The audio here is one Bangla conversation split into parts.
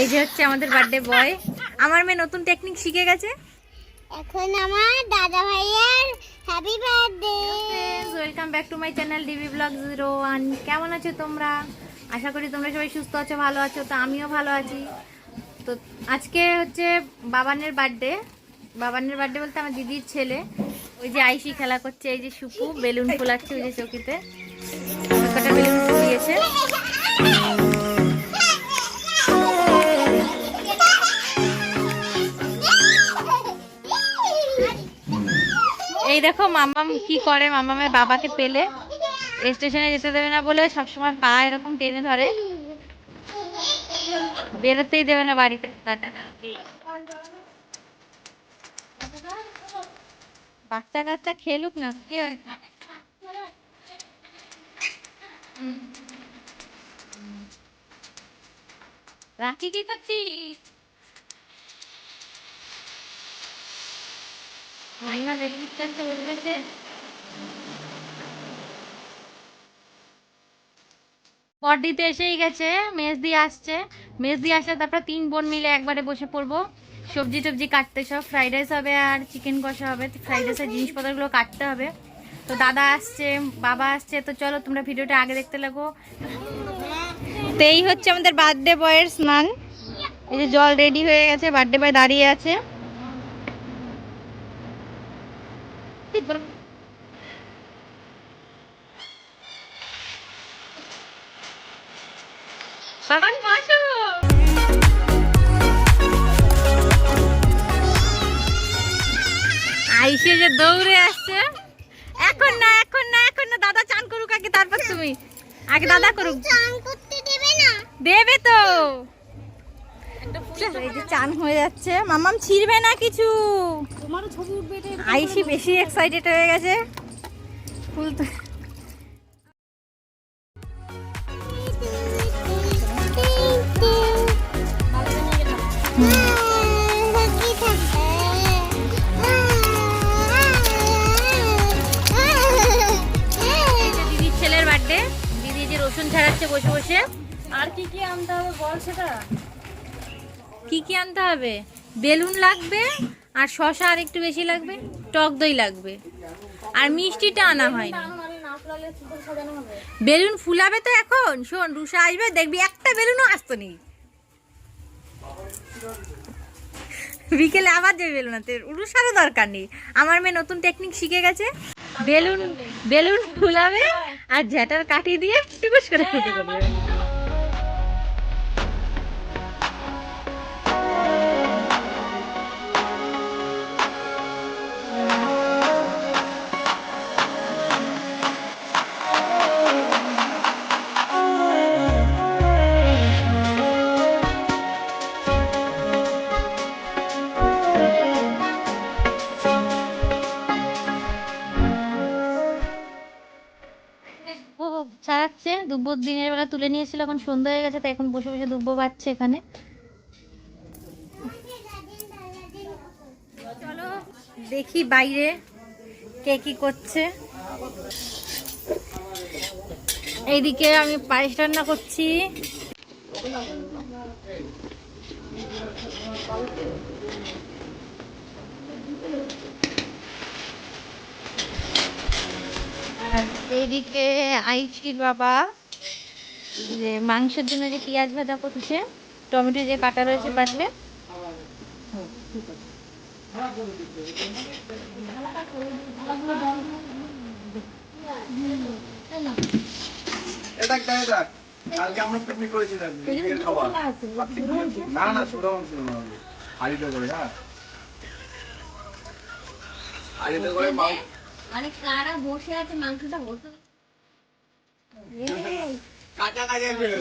এই যে হচ্ছে আমাদের বার্থডে বয় আমার মেয়ে নতুন টেকনিক শিখে গেছে। এখন আমার দাদা ভাইয়ের happy birthday welcome back to my channel DB blog zero one কেমন আছো তোমরা? আশা করি তোমরা সবাই সুস্থ আছো ভালো আছো তো আমিও ভালো আছি। তো আজকে হচ্ছে বাবানের বার্থডে বাবানের বার্থডে বলতে আমার দিদির ছেলে। ওই যে আইসি খেলা করছে এই যে সুপু বেলুন ফুলাচ্ছে ওই যে চকিতে। বেলুন ফুলিয়েছে দেখো মামাম কি করে? মামামের বাবাকে পেলে স্টেশনে যেতে দেবে না বলে সবসময় পা এরকম টেনে ধরে। বেরোতেই দেবে না বাড়িতে। বাচ্চা কাচ্চা খেলুক না, কি? রাখি কি করছিস? বুঝেছে পরদিতে এসেই গেছে মেজদি আসছে। মেজদি আসলে তারপর তিন বোন মিলে একবারে বসে পড়ব। সবজি টবজি কাটতে সব ফ্রাইড রাইস হবে আর চিকেন কষা হবে ফ্রাইড রাইসের জিনিসপত্রগুলো কাটতে হবে। তো দাদা আসছে, বাবা আসছে, তো চলো তোমরা ভিডিওটা আগে দেখতে লাগো। তো এই হচ্ছে আমাদের বার্থডে বয়ের স্নান এই যে জল রেডি হয়ে গেছে বার্থডে বয় দাঁড়িয়ে আছে। আইসে যে দৌড়ে আসছে। এখন না এখন না এখন না দাদা চান করুক আগে তারপর তুমি। আগে দাদা করুক। চান করতে দেবে না। দেবে তো। এই যে চান হয়ে যাচ্ছে। মামাম ছিড়বে না কিছু। আইসি বেশি এক্সাইটেড হয়ে গেছে। ফুল দিদির ছেলের বার্থডে দিদি যে রসুন ছাড়াচ্ছে বসে বসে। আর কি কি আনতে হবে বল সেটা? কি কি আনতে হবে? বেলুন লাগবে আর শশা আর একটু বেশি লাগবে টক দই লাগবে। আর মিষ্টিটা আনা হয়নি। বেলুন ফুলাবে তো এখন। শোন রুষা আসবে দেখবি একটা বেলুনও আসতো নেই বিকেলে আবার যাবে বেলুন আনতে সারও দরকার নেই। আমার মেয়ে নতুন টেকনিক শিখে গেছে। বেলুন বেলুন ফুলাবে আর ঝ্যাটার কাটি দিয়ে টুকুস করে ফুটে করবে দুব্বো দিনের বেলা তুলে নিয়েছিল, এখন সন্ধ্যা হয়ে গেছে, তাই এখন বসে বসে দুব্বো বাচ্ছে এখানে। চলো দেখি বাইরে কে কি করছে। এইদিকে আমি পায়েস রান্না করছি। আর এইদিকে আইসির বাবা, যে মাংসের জন্য যে পেঁয়াজ ভাজা করছে, টমেটো যে কাটা রয়েছে হাড়িতে করে হ্যাঁ। মাংস অনেক কারা বসে আছে মাংসটা হতো কাঁচা কাঁচা ফেলে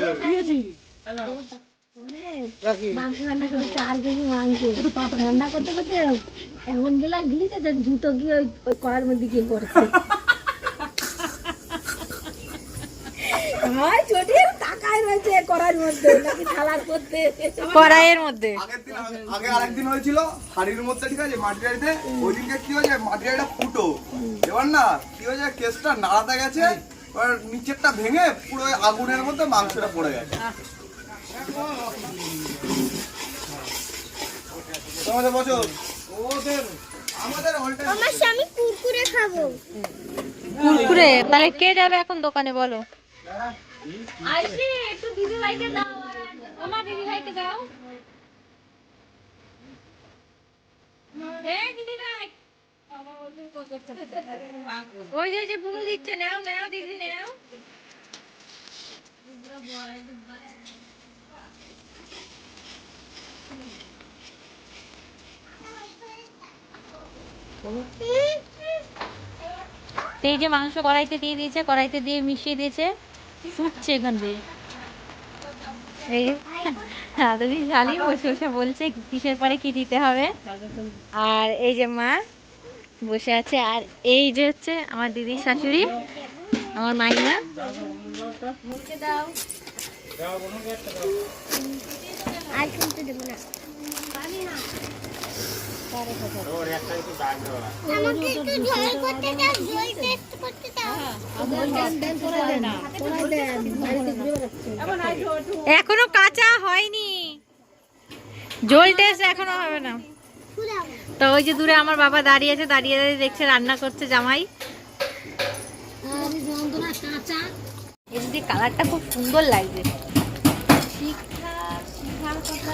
মাংস রান্না করে চার কেজি মাংস। রান্না করতে করতে এমন গেলা গিয়েছে যে জুতো গিয়ে ওই ওই কড়ার মধ্যে গিয়ে পড়ছে। আমার ছোটে টাকায় রয়েছে কড়ার মধ্যে নাকি থালার মধ্যে? কড়াইয়ের মধ্যে। আগে আরেকদিন হয়েছিল হাড়ির মধ্যে ঠিক আছে মাটির হাড়িতে ওই দিনকে কি হয়েছে মাটির হাড়িটা ফুটো এবার না কি হয়েছে কেসটা নাড়াতে গেছে এবার নিচেরটা ভেঙে পুরো আগুনের মধ্যে মাংসটা পড়ে গেছে। তোমাদের বসো ওদের আমাদের আমার স্বামী কুরকুরে খাব। কুরকুরে? তাহলে কে যাবে এখন দোকানে বলো? একটু দিদি ভাইকে দাও দিদি ভাইকে দাও। ওই যে যে দিচ্ছে, নাও নাও দিদি, নাও। এই যে মাংস কড়াইতে দিয়ে দিয়েছে, কড়াইতে দিয়ে মিশিয়ে দিয়েছে। ফুটছে এখান দাদি বসে বসে বলছে কিসের পরে কি দিতে হবে? আর এই যে মা বসে আছে আর এই যে হচ্ছে আমার দিদির শাশুড়ি আমার মাইমা আর শুনতে দেবো না আমাকে একটু ঝোল করতে দাও ঝোল টেস্ট করতে দাও এখনও কাঁচা হয়নি। জল টেস্ট এখনও হবে না। তো ওই যে দূরে আমার বাবা দাঁড়িয়ে আছে, দাঁড়িয়ে দাঁড়িয়ে দেখছে, রান্না করছে জামাই। কালারটা খুব সুন্দর লাগছে। কথা।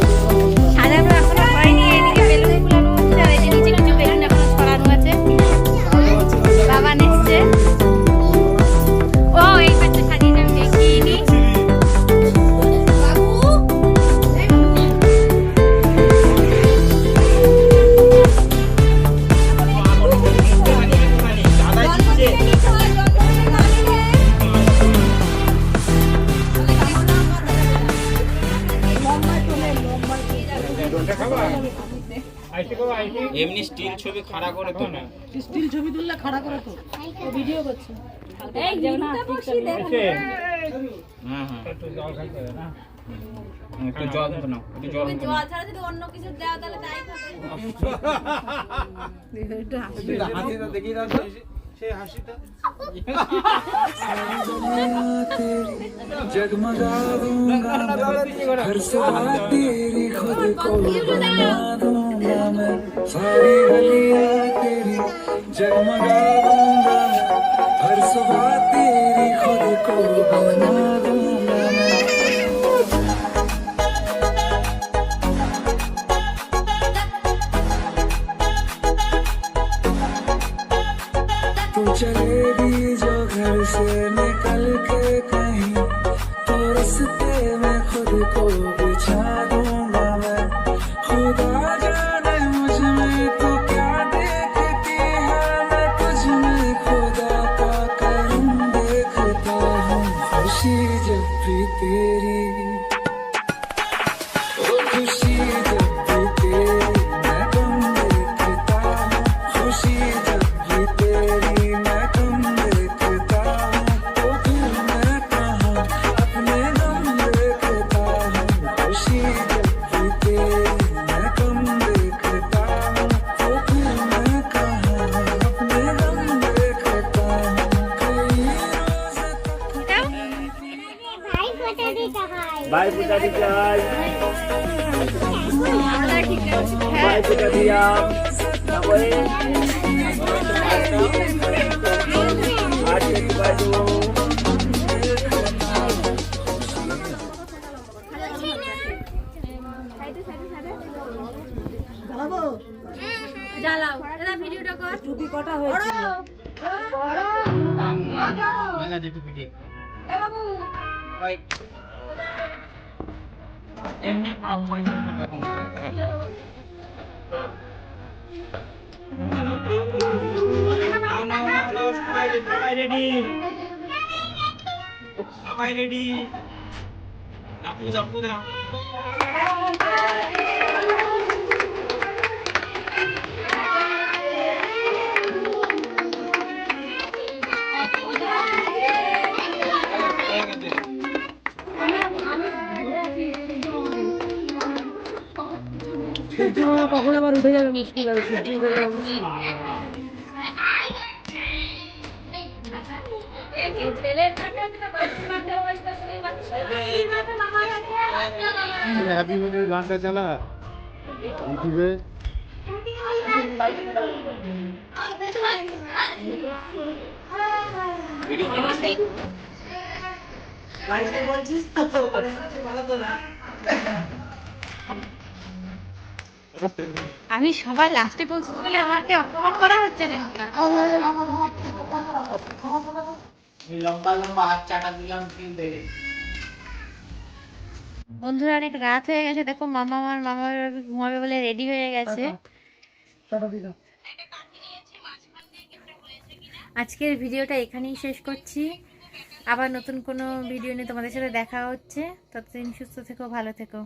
স্টিল ছবি খাড়া করে তো না হ্যাঁ হ্যাঁ একটু জল মতো নাও একটু জল মতো নাও। একটু জল দাও তো। দেখি হাসিটা जगमगा तेरी खुद को बना दूँगा तेरी हर सुबह तेरी खुद को बना दूँगा। चलेगी जो घर से निकल के कहीं तो रस्ते में खुद को बिछा दूंगा मैं खुदा जाने मुझ में तो क्या देखती है मैं तुझ में खुदा का करम देखता हूँ खुशी जब भी तेरी ओ खुशी ভাই পূজা দিতে হয় ভাই পূজা দিলাম তারপরে জ্বালাও। দাদা ভিডিওটা সবাই রেডি আপু আপু দাও কখন আবার উঠে যাবে মুশকিল হবে সূর্য উঠে যাবে। হ্যাপি বার্থডে গানটা চালা ইউটিউবে আমি সবার লাস্টে পৌঁছে বলে আমাকে অপমান করা হচ্ছে না লম্বা লম্বা হাত চাটা দিলাম কিন্তু। বন্ধুরা অনেক রাত হয়ে গেছে। দেখো মামা আমার মামা ঘুমাবে বলে রেডি হয়ে গেছে। আজকের ভিডিওটা এখানেই শেষ করছি। আবার নতুন কোনো ভিডিও নিয়ে তোমাদের সাথে দেখা হচ্ছে। ততদিন সুস্থ থেকো ভালো থেকো।